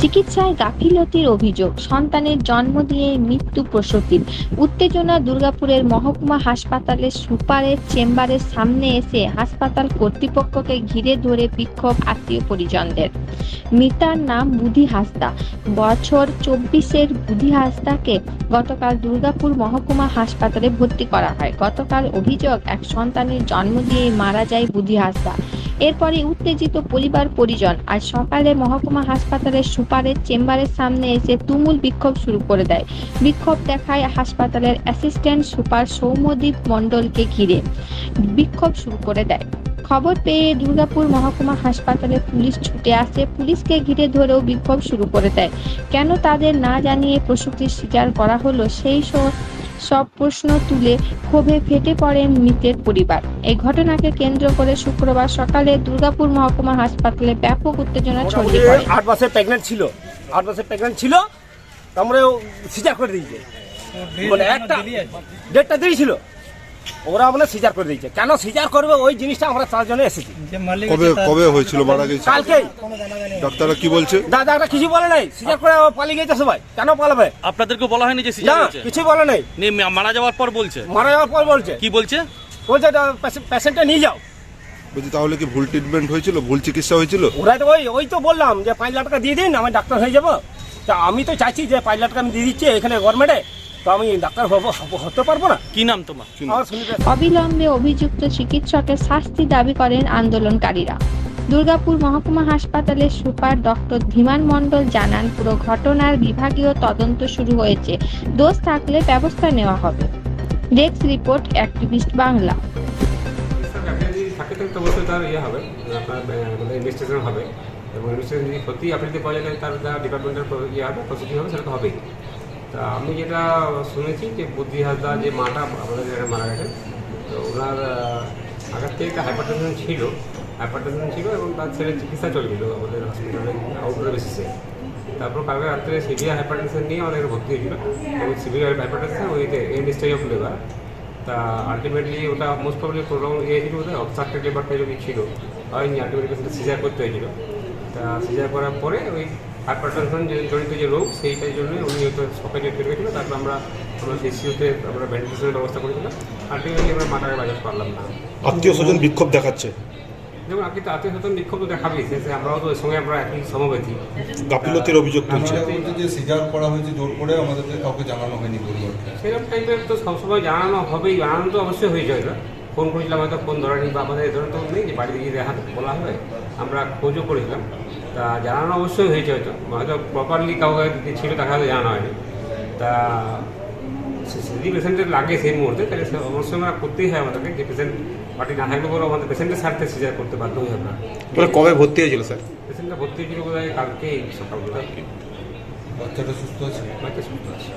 চিকিৎসায় গাফিলতির অভিযোগ, সন্তানের জন্ম দিয়ে মৃত্যু প্রসূতির উত্তেজনা দুর্গাপুরের মহকুমা হাসপাতালের সুপারের চেম্বারের সামনে এসে হাসপাতাল কর্তৃপক্ষকে ঘিরে ধরে বিক্ষোভ আত্মীয় পরিজনদের। মৃতার নাম বুধি হাসদা বছর চব্বিশের বুধি হাসদাকে গতকাল দুর্গাপুর মহকুমা হাসপাতালে ভর্তি করা হয়। গতকাল অভিযোগ, এক সন্তানের জন্ম দিয়ে মারা যায় বুধি হাসদা এরপরে উত্তেজিত পরিবার পরিজন আজ সকালে মহকুমা হাসপাতালের সুপারের চেম্বারের সামনে এসে তুমুল বিক্ষোভ শুরু করে দেয়। বিক্ষোভ দেখায় হাসপাতালের অ্যাসিস্ট্যান্ট সুপার সৌম্যদীপ মণ্ডলকে ঘিরে বিক্ষোভ শুরু করে দেয়। খবর পেয়ে দুর্গাপুর মহকুমা হাসপাতালে পুলিশ ছুটে আসে। পুলিশকে ঘিরে ধরেও বিক্ষোভ শুরু করে দেয়। কেন তাদের না জানিয়ে প্রসূতি স্বীকার করা হলো সেই সব প্রশ্ন তুলে ক্ষোভে ফেটে পড়েন মৃতের পরিবার। এই ঘটনাকে কেন্দ্র করে শুক্রবার সকালে দুর্গাপুর মহকুমা হাসপাতালে ব্যাপক উত্তেজনা ছড়িয়ে পড়ে। আট মাসে প্রেগনেন্ট ছিল। আট মাসে প্রেগনেন্ট ছিল। তারপরে সিজার করে দিয়েছে। মানে একটা ডেটটা দিয়েছিল ওরা বলে সিজার করে দিয়েছে। কেন সিজার করবে? ওই জিনিসটা আমরা তার জন্য এসেছি। কবে কবে হয়েছিল মারা গেছে? কালকেই। ডাক্তাররা কি বলছে? দাদা কিছু বলে নাই। সিজার করে পালিয়ে গেছে সবাই। কেন পালাবে? আপনাদেরকে বলা হয়নি যে সিজার হয়েছে? কিছু বলে নাই। মারা যাওয়ার পর বলছে। মারা যাওয়ার পর বলছে। কি বলছে? বলছে পেশেন্টটা নিয়ে যাও। বলছি তাহলে কি ভুল ট্রিটমেন্ট হয়েছিল? ভুল চিকিৎসা হয়েছিল? ওরাই তো ওই ওই তো বললাম যে পাঁচ লাখ টাকা দিয়ে দিন আমি ডাক্তার হয়ে যাব। তা আমি তো চাইছি যে পাঁচ লাখ টাকা আমি দিয়ে দিচ্ছি এখানে গভর্নমেন্টে তো আমি ডাক্তার হব হবো- হতে পারব না। কি নাম তোমার? অবিলম্বে অভিযুক্ত চিকিৎসকের শাস্তি দাবি করেন আন্দোলনকারীরা। দুর্গাপুর মহকুমা হাসপাতালের সুপার ডক্টর ধীমান মণ্ডল জানান পুরো ঘটনার বিভাগীয় তদন্ত শুরু হয়েছে। দোষ থাকলে ব্যবস্থা নেওয়া হবে। Desk report activist Bangla. থাকে তো অবশ্যই তার ইয়ে হবে আপনার ইনভেস্টিগেশন হবে। এবং ইনভেস্টিগেশন যদি সত্যি আপনি পাওয়া যায় তার যা ডিপার্টমেন্টের ইয়ে হবে প্রসিডিং হবে সেটা তো হবেই। তা আমি যেটা শুনেছি যে বুদ্ধি হাসদা যে মাটা আমাদের এখানে মারা গেছে, তো ওনার আগের থেকে একটা হাইপারটেনশন ছিল হাইপারটেনশন ছিল এবং তার ছেলে চিকিৎসা চলছিল আমাদের হসপিটালে আউটডোর বেসিসে তারপর কালকে রাত্রে সিভিয়ার হাইপারটেনশন নিয়ে আমাদের ভর্তি হয়েছিল। এবং সিভিয়ার হাইপারটেনশন ওই এন্ড স্টেজ অফ লেবার তা আলটিমেটলি ওটা মোস্ট প্রবলি প্রোগ্রাম ইয়ে ছিল ওটা অবস্ট্রাক্টেড লেবার যদি ছিল। হয়নি আলটিমেটলি সিজার করতে হয়েছিল। তা সিজার করার পরে ওই হাইপারটেনশন যে জড়িত যে রোগ সেইটার জন্য উনি হয়তো সকালে পেয়ে গেছিল তারপর আমরা আমরা সিসিউতে আমরা ভেন্টিলেশনের ব্যবস্থা করেছিলাম। আলটিমেটলি আমরা মাটাকে বাজার পারলাম না। আত্মীয় স্বজন বিক্ষোভ দেখাচ্ছে। যেমন আপনি তো আত্মীয় স্বজন বিক্ষোভ তো দেখাবেই। সে আমরাও তো সঙ্গে আমরা একই সমবেতী। গাফিলতির অভিযোগ তুলছে। যে সিজার করা হয়েছে জোর করে আমাদেরকে কাউকে জানানো হয়নি পরিবারকে সেরকম টাইপের তো সবসময় জানানো হবেই। জানানো তো অবশ্যই হয়ে যায় ফোন করেছিলাম হয়তো ফোন ধরেনি বা আমাদের এ ধরনের তো নেই যে বাড়িতে গিয়ে দেখা বলা হবে। আমরা খোঁজও করেছিলাম। তা জানানো অবশ্যই হয়েছে হয়তো। হয়তো প্রপারলি কাউকে যদি ছিল তাকে হয়তো জানানো হয়নি। তা যদি পেশেন্টের লাগে সেই মুহূর্তে তাহলে সে অবশ্যই আমরা করতেই হয় আমাদেরকে। যে পেশেন্ট পার্টি না থাকলে পরেও আমাদের পেশেন্টের স্বার্থে সিজার করতে বাধ্য হই আমরা। কবে ভর্তি হয়েছিল স্যার? পেশেন্টটা ভর্তি হয়েছিল বোধ হয় কালকেই সকালবেলা। বাচ্চাটা সুস্থ আছে? বাচ্চা সুস্থ আছে।